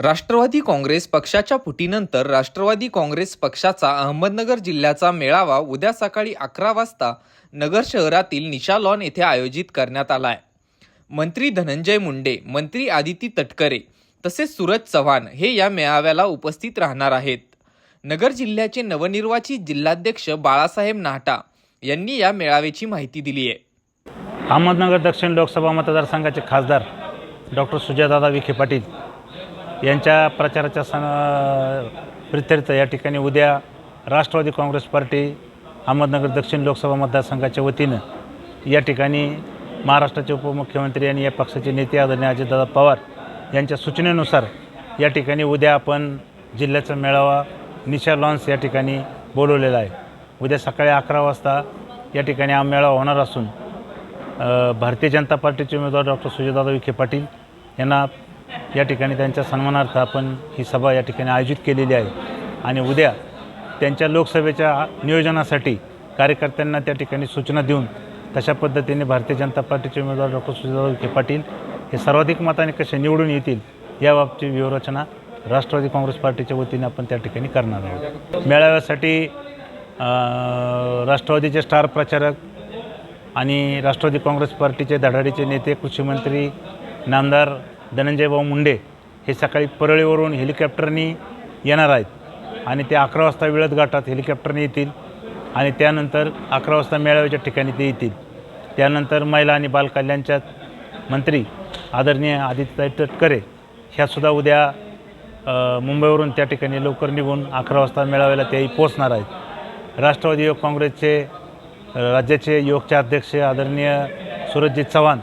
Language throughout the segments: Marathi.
राष्ट्रवादी काँग्रेस पक्षाच्या फुटीनंतर राष्ट्रवादी काँग्रेस पक्षाचा अहमदनगर जिल्ह्याचा मेळावा उद्या सकाळी अकरा वाजता नगर शहरातील निशा लॉन येथे आयोजित करण्यात आला आहे. मंत्री धनंजय मुंडे मंत्री आदिती तटकरे तसेच सूरज चव्हाण हे या मेळाव्याला उपस्थित राहणार आहेत. नगर जिल्ह्याचे नवनिर्वाचित जिल्हाध्यक्ष बाळासाहेब नाहटा यांनी या मेळाव्याची माहिती दिली आहे. अहमदनगर दक्षिण लोकसभा मतदारसंघाचे खासदार डॉक्टर सुजयदादा विखे पाटील यांच्या प्रचाराच्या सण प्रित्यर्थ या ठिकाणी उद्या राष्ट्रवादी काँग्रेस पार्टी अहमदनगर दक्षिण लोकसभा मतदारसंघाच्या वतीनं या ठिकाणी महाराष्ट्राचे उपमुख्यमंत्री आणि या पक्षाचे नेते आदरणीय अजितदादा पवार यांच्या सूचनेनुसार या ठिकाणी उद्या आपण जिल्ह्याचा मेळावा निशा लॉन्स या ठिकाणी बोलवलेला आहे. उद्या सकाळी अकरा वाजता या ठिकाणी हा मेळावा होणार असून भारतीय जनता पार्टीचे उमेदवार डॉक्टर सुजयदादा विखे पाटील यांना या ठिकाणी त्यांच्या सन्मानार्थ आपण ही सभा या ठिकाणी आयोजित केलेली आहे. आणि उद्या त्यांच्या लोकसभेच्या नियोजनासाठी कार्यकर्त्यांना त्या ठिकाणी सूचना देऊन तशा पद्धतीने भारतीय जनता पार्टीचे उमेदवार डॉक्टर सुजयदादा विखे पाटील हे सर्वाधिक मताने कसे निवडून येतील याबाबतची व्यूहरचना राष्ट्रवादी काँग्रेस पार्टीच्या वतीने आपण त्या ठिकाणी करणार आहोत. मेळाव्यासाठी राष्ट्रवादीचे स्टार प्रचारक आणि राष्ट्रवादी काँग्रेस पार्टीचे धडाडीचे नेते कृषीमंत्री नामदार धनंजयभाऊ मुंडे हे सकाळी परळीवरून हेलिकॉप्टरनी येणार आहेत. आणि ते अकरा वाजता वेळत गाठात हेलिकॉप्टरने येतील. आणि त्यानंतर अकरा वाजता मेळाव्याच्या ठिकाणी ते येतील. त्यानंतर महिला आणि बालकल्याणच्या मंत्री आदरणीय आदित्यताई तटकरे ह्यासुद्धा उद्या मुंबईवरून त्या ठिकाणी लवकर निघून अकरा वाजता मेळाव्याला तेही पोचणार आहेत. राष्ट्रवादी युवक काँग्रेसचे राज्याचे युवकचे अध्यक्ष आदरणीय सुरजित चव्हाण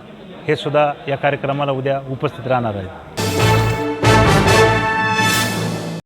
हे सुद्धा या कार्यक्रमाला उद्या उपस्थित राहणार आहेत.